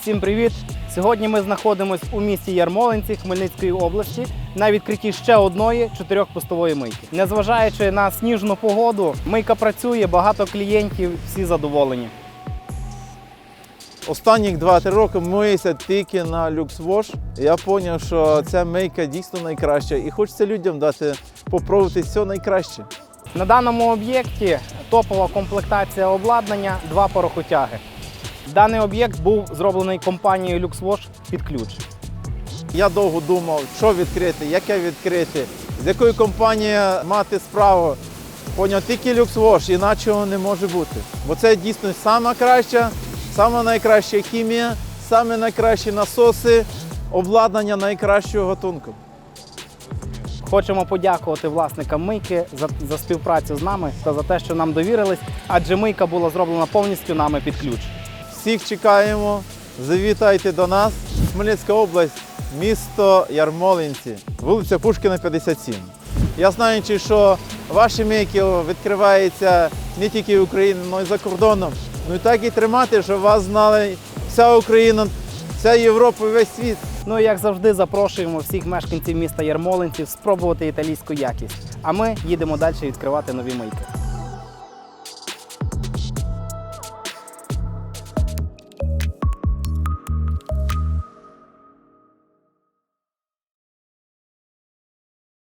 Всім привіт! Сьогодні ми знаходимося у місті Ярмолинці Хмельницької області на відкритті ще одної чотирьохпустової мийки. Незважаючи на сніжну погоду, мийка працює, багато клієнтів, всі задоволені. Останніх 2-3 роки миюся тільки на LuxWash. Я зрозумів, що ця мийка дійсно найкраща і хочеться людям дати попробувати все найкраще. На даному об'єкті топова комплектація обладнання, два порохотяги. Даний об'єкт був зроблений компанією LuxWash під ключ. Я довго думав, що відкрити, яке відкрити, з якою компанією мати справу. Поняв, тільки LuxWash, іначе не може бути. Бо це дійсно сама краща, сама найкраща хімія, саме найкращі насоси, обладнання найкращого гатунку. Хочемо подякувати власникам мийки за, за співпрацю з нами та за те, що нам довірились, адже мийка була зроблена повністю нами під ключ. Всіх чекаємо. Завітайте до нас. Хмельницька область, місто Ярмолинці, вулиця Пушкіна, 57. Я знаю, що ваші мийки відкриваються не тільки в але й за кордоном. Ну і так і тримати, щоб вас знали вся Україна, вся Європа, весь світ. Ну і як завжди, запрошуємо всіх мешканців міста Ярмолинців спробувати італійську якість. А ми їдемо далі відкривати нові мийки.